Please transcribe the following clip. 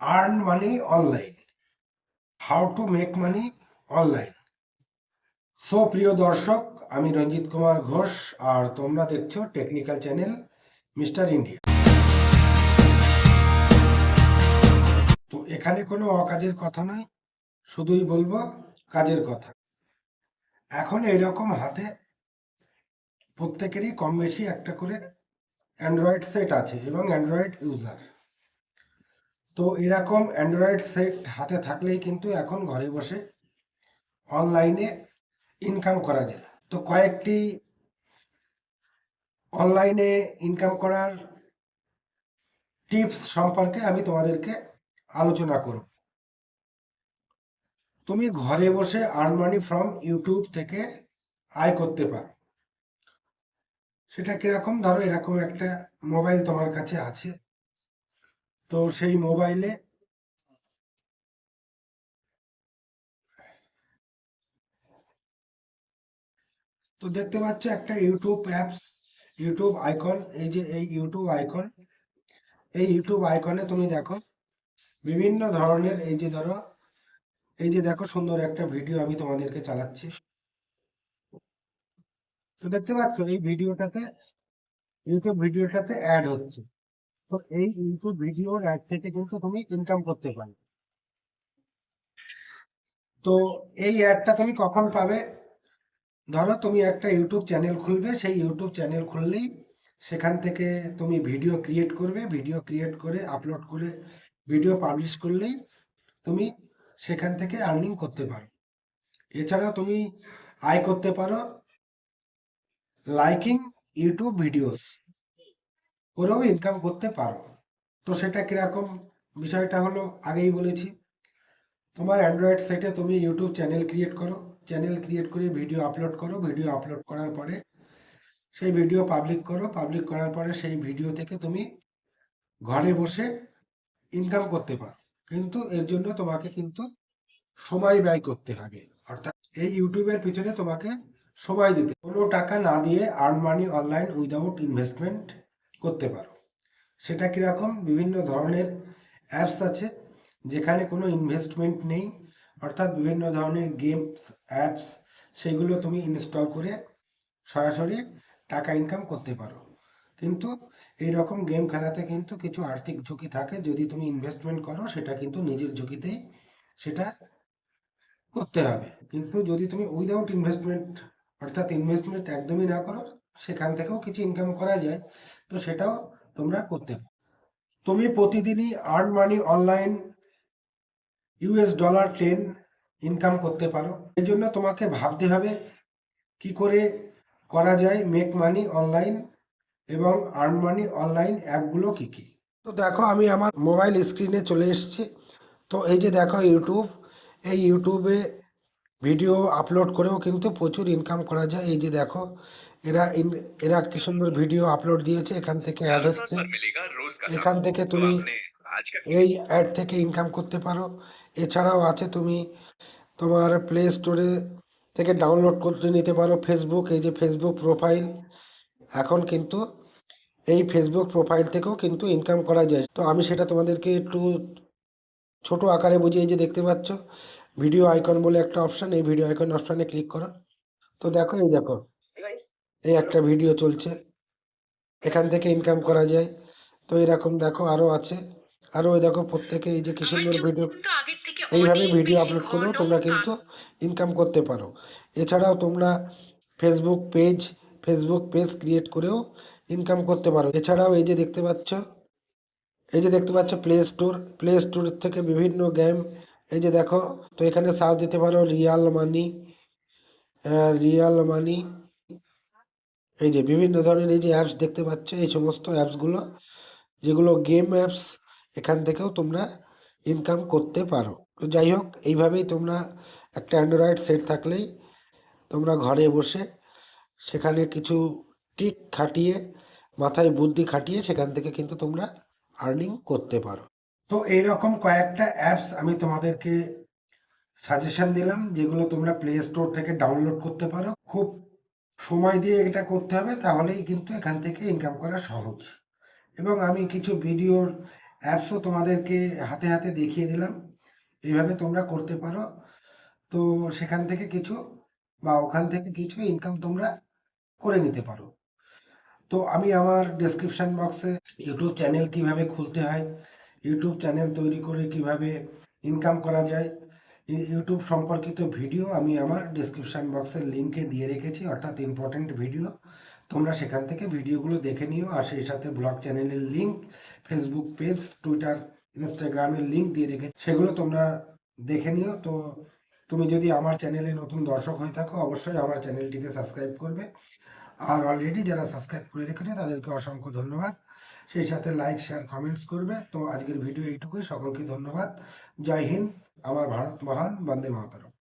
Earn money online how to make money online so প্রিয় দর্শক, আমি রঞ্জিত কুমার ঘোষ, আর তোমরা দেখছ টেকনিক্যাল চ্যানেল মিস্টার ইন্ডিয়া তো এখানে কোনো অকাজের কথা নয়, শুধুই বলব কাজের কথা। এখন এইরকম হাতে প্রত্যেকেরই কম বেশি একটা করে অ্যান্ড্রয়েড সেট আছে এবং অ্যান্ড্রয়েড ইউজার তো এরকম অ্যান্ড্রয়েড সেট হাতে থাকলেই কিন্তু এখন ঘরে বসে অনলাইনে ইনকাম করা যায়। তো কয়েকটি অনলাইনে ইনকাম করার টিপস সম্পর্কে আমি তোমাদেরকে আলোচনা করব। তুমি ঘরে বসে আর্ন মানি ফ্রম ইউটিউব থেকে আয় করতে পারো। সেটা কীরকম? ধরো এরকম একটা মোবাইল তোমার কাছে আছে। তো সেই মোবাইলে তো দেখতে পাচ্ছ একটা ইউটিউব অ্যাপস ইউটিউব আইকন এই যে এই ইউটিউব আইকন এই ইউটিউব আইকনে তুমি দেখো বিভিন্ন ধরনের এই যে ধরো, এই যে দেখো সুন্দর একটা ভিডিও আমি তোমাদেরকে চালাচ্ছি। তো দেখতে পাচ্ছ এই ভিডিওটাতে ইউটিউব ভিডিওটাতে অ্যাড হচ্ছে। তো এই ইউটিউব ভিডিওর অ্যাড থেকে কিন্তু তুমি ইনকাম করতে পারো। তো এই অ্যাডটা তুমি কখন পাবে? ধরো তুমি একটা ইউটিউব চ্যানেল খুলবে, সেই ইউটিউব চ্যানেল খুললেই সেখান থেকে তুমি ভিডিও ক্রিয়েট করবে ভিডিও ক্রিয়েট করে আপলোড করে ভিডিও পাবলিশ করলেই তুমি সেখান থেকে আর্নিং করতে পারো। এছাড়াও তুমি আয় করতে পারো লাইকিং ইউটিউব ভিডিওস করেও ইনকাম করতে পারো তো সেটা কীরকম? বিষয়টা হলো আগেই বলেছি। তোমার অ্যান্ড্রয়েড সেটে তুমি ইউটিউব চ্যানেল ক্রিয়েট করো। চ্যানেল ক্রিয়েট করে ভিডিও আপলোড করো। ভিডিও আপলোড করার পরে সেই ভিডিও পাবলিক করো। পাবলিক করার পরে সেই ভিডিও থেকে তুমি ঘরে বসে ইনকাম করতে পারো। কিন্তু এর জন্য তোমাকে কিন্তু সময় ব্যয় করতে হবে। অর্থাৎ এই ইউটিউবের পিছনে তোমাকে সময় দিতে কোনো টাকা না দিয়ে earn money online without investment করতে পারো। সেটা কীরকম? বিভিন্ন ধরনের অ্যাপস আছে যেখানে কোনো ইনভেস্টমেন্ট নেই, অর্থাৎ বিভিন্ন ধরনের গেমস অ্যাপস সেগুলো তুমি ইনস্টল করে সরাসরি টাকা ইনকাম করতে পারো। কিন্তু এই রকম গেম খেলাতে কিন্তু কিছু আর্থিক ঝুঁকি থাকে। যদি তুমি ইনভেস্টমেন্ট করো, সেটা কিন্তু নিজের ঝুঁকিতেই সেটা করতে হবে। কিন্তু যদি তুমি উইদাউট ইনভেস্টমেন্ট অর্থাৎ ইনভেস্টমেন্ট একদমই না করো সেখান থেকেও কিছু ইনকাম করা যায়, তো সেটাও তোমরা করতে পারো। তুমি প্রতিদিনই earn money online US dollar ten income করতে পারো। এই জন্য তোমাকে ভাবতে হবে কি করে করা যায় মেক মানি অনলাইন এবং আর্ন মানি অনলাইন অ্যাপগুলো কি কি। তো দেখো, আমি আমার মোবাইল স্ক্রিনে চলে এসেছি। তো এই যে দেখো ইউটিউব, এই ইউটিউবে ভিডিও আপলোড করেও কিন্তু প্রচুর ইনকাম করা যায়। এই যে দেখো এরা এরা কি সুন্দর ভিডিও আপলোড দিয়েছে এখান থেকে অ্যাড হচ্ছে। এখান থেকে তুমি এই অ্যাড থেকে ইনকাম করতে পারো। এছাড়াও আছে তুমি তোমার প্লে স্টোরে থেকে ডাউনলোড করে নিতে পারো ফেসবুক এই যে ফেসবুক প্রোফাইল এখন কিন্তু এই ফেসবুক প্রোফাইল থেকেও কিন্তু ইনকাম করা যায়। তো আমি সেটা তোমাদেরকে একটু ছোট আকারে বুঝিয়ে যে দেখতে পাচ্ছ ভিডিও আইকন বলে একটা অপশান এই ভিডিও আইকন অপশানে ক্লিক করো। তো দেখো এই দেখো। এই একটা ভিডিও চলছে। এখান থেকে ইনকাম করা যায়। তো এরকম দেখো আরও আছে। আরও ওই দেখো প্রত্যেকে এই যে কি সুন্দর ভিডিও এইভাবে ভিডিও আপলোড করেও তোমরা কিন্তু ইনকাম করতে পারো। এছাড়াও তোমরা Facebook page Facebook page create করেও ইনকাম করতে পারো। এছাড়াও এই যে দেখতে পাচ্ছ এই যে দেখতে পাচ্ছ প্লে স্টোর প্লে স্টোর থেকে বিভিন্ন গেম এই যে দেখো তো এখানে সার্চ দিতে পারো রিয়াল মানি রিয়াল মানি এই যে বিভিন্ন ধরনের এই যে অ্যাপস দেখতে পাচ্ছ, এই সমস্ত অ্যাপসগুলো যেগুলো গেম অ্যাপস এখান থেকেও তোমরা ইনকাম করতে পারো। তো যাই হোক, এইভাবেই তোমরা একটা অ্যান্ড্রয়েড সেট থাকলেই তোমরা ঘরে বসে সেখানে কিছু টিক খাটিয়ে, মাথায় বুদ্ধি খাটিয়ে সেখান থেকে কিন্তু তোমরা আর্নিং করতে পারো। তো এইরকম কয়েকটা অ্যাপস আমি তোমাদেরকে সাজেশন দিলাম, যেগুলো তোমরা প্লে স্টোর থেকে ডাউনলোড করতে পারো। খুব সময় দিয়ে এটা করতে হবে, তাহলেই কিন্তু এখান থেকে ইনকাম করা সহজ। এবং আমি কিছু ভিডিওর অ্যাপসও তোমাদেরকে হাতে হাতে দেখিয়ে দিলাম। এইভাবে তোমরা করতে পারো। তো সেখান থেকে কিছু বা ওখান থেকে কিছু ইনকাম তোমরা করে নিতে পারো। তো আমি আমার ডেসক্রিপশন বক্সে ইউটিউব চ্যানেল কীভাবে খুলতে হয় ইউটিউব চ্যানেল তৈরি করে কীভাবে ইনকাম করা যায় ইউটিউব সম্পর্কিত ভিডিও আমি আমার ডেসক্রিপশন বক্সের লিঙ্কে দিয়ে রেখেছি, অর্থাৎ ইম্পর্টেন্ট ভিডিও তোমরা সেখান থেকে ভিডিওগুলো দেখে নিও, আর সেই সাথে ব্লগ চ্যানেলের লিঙ্ক ফেসবুক পেজ টুইটার ইনস্টাগ্রামের লিঙ্ক দিয়ে রেখেছি সেগুলো তোমরা দেখে নিও। তো তুমি যদি আমার চ্যানেলে নতুন দর্শক হয়ে থাকো, অবশ্যই আমার চ্যানেলটিকে সাবস্ক্রাইব করবে। আর অলরেডি যারা সাবস্ক্রাইব করে রেখেছে, তাদেরকে অসংখ্য ধন্যবাদ। সেই সাথে লাইক শেয়ার কমেন্টস করবে। তো আজকের ভিডিও এইটুকুই। সকলকে ধন্যবাদ। জয় হিন্দ। আমার ভারত মহান বন্দে মাতরম